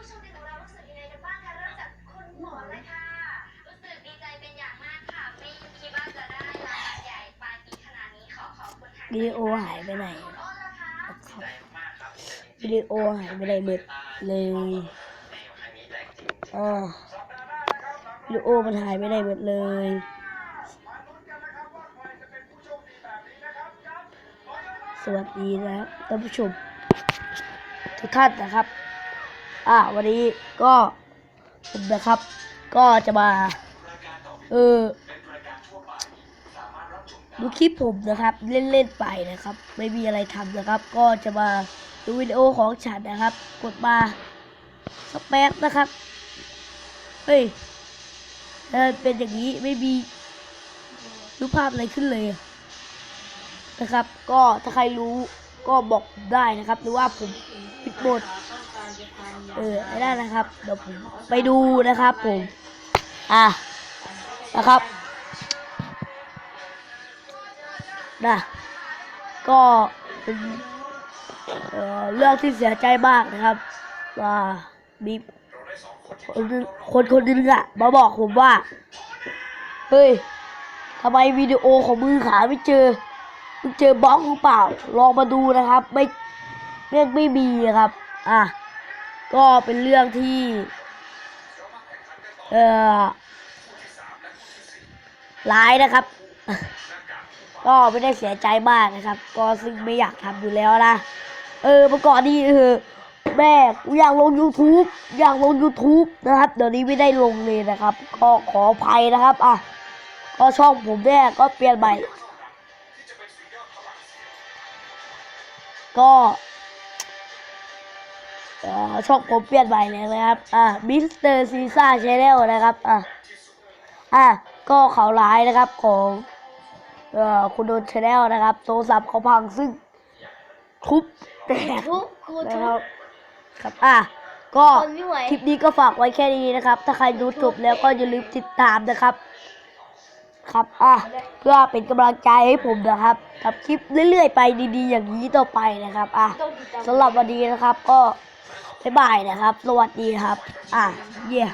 ผู้โชคดีของเรารู้สึกยังไงกันบ้างคะเริ่มจากคุณหมอเลยค่ะ รู้สึกดีใจเป็นอย่างมากค่ะ ไม่คิดว่าจะได้รางวัลใหญ่ปลายปีขนาดนี้ขอขอบคุณทางวิดีโอหายไปไหนคุณอ้นล่ะคะครับวิดีโอหายไปไหนหมดเลยอ่าวิดีโอมันหายไปไหนหมดเลย สวัสดีนะครับท่านผู้ชมทุกท่านนะครับ อ่าวันนี้ก็ผมนะครับ ก็จะมา เออดูคลิปผมนะครับ เล่น ๆ ไปนะครับ ไม่มีอะไรทำนะครับ ก็จะมาดูวิดีโอของฉันนะครับ กดมาสแป๊บนะครับ เฮ้ยเออเป็นอย่างนี้ไม่มีรูปภาพอะไรขึ้นเลยนะครับ ก็ถ้าใครรู้ก็บอกผมได้นะครับ หรือว่าผมปิดบท เออไม่ได้นะครับเดี๋ยวผมไปดูนะครับผม อะนะครับนะก็เป็นเเรื่องที่เสียใจมากนะครับว่ามีคนคนนหนึงอะมาบอกผมว่า เฮ้ยทำไมวิดีโอของมือขาไม่เจอมึงเจอบล็อกหรือเปล่า ลองมาดูนะครับ ไม่เรื่องไม่มีครับ อะ ก็เป็นเรื่องที่ เอ่อร้ายนะครับ ก็ไม่ได้เสียใจมากนะครับ ก็ซึ่งไม่อยากทำอยู่แล้วนะ เออเมื่อก่อนนี้เออแม่อยากลง YouTube อยากลง YouTube นะครับ เดี๋ยวนี้ไม่ได้ลงเลยนะครับ ก็ขออภัยนะครับ อะ ก็ช่องผมเนี่ยก็เปลี่ยนใหม่ ก็ ช่องผมเปลี่ยนใหม่เลยนะครับ อะมิสเตอร์ซีซ่าชแนลนะครับ อะอะก็เขาร้ายนะครับของเอ่อคุณโดนชาแนลนะครับ โทรศัพท์เขาพังซึ่งทุบแตกทุกกูนะทุครักบครับ อะก็ทนไม่ไหวคลิปนี้ก็ฝากไว้แค่นี้นะครับ ถ้าใครดูจบแล้วก็อย่าลืมติดตามนะครับ ครับ อะ เพื่อเป็นกำลังใจให้ผมนะครับทำคลิปเรื่อยๆไปดีๆ อย่างนี้ต่อไปนะครับ อะต้องติดตามสำหรับวันนี้นะครับก็ บ๊ายบายนะครับ สวัสดีครับ อะ เยี่โย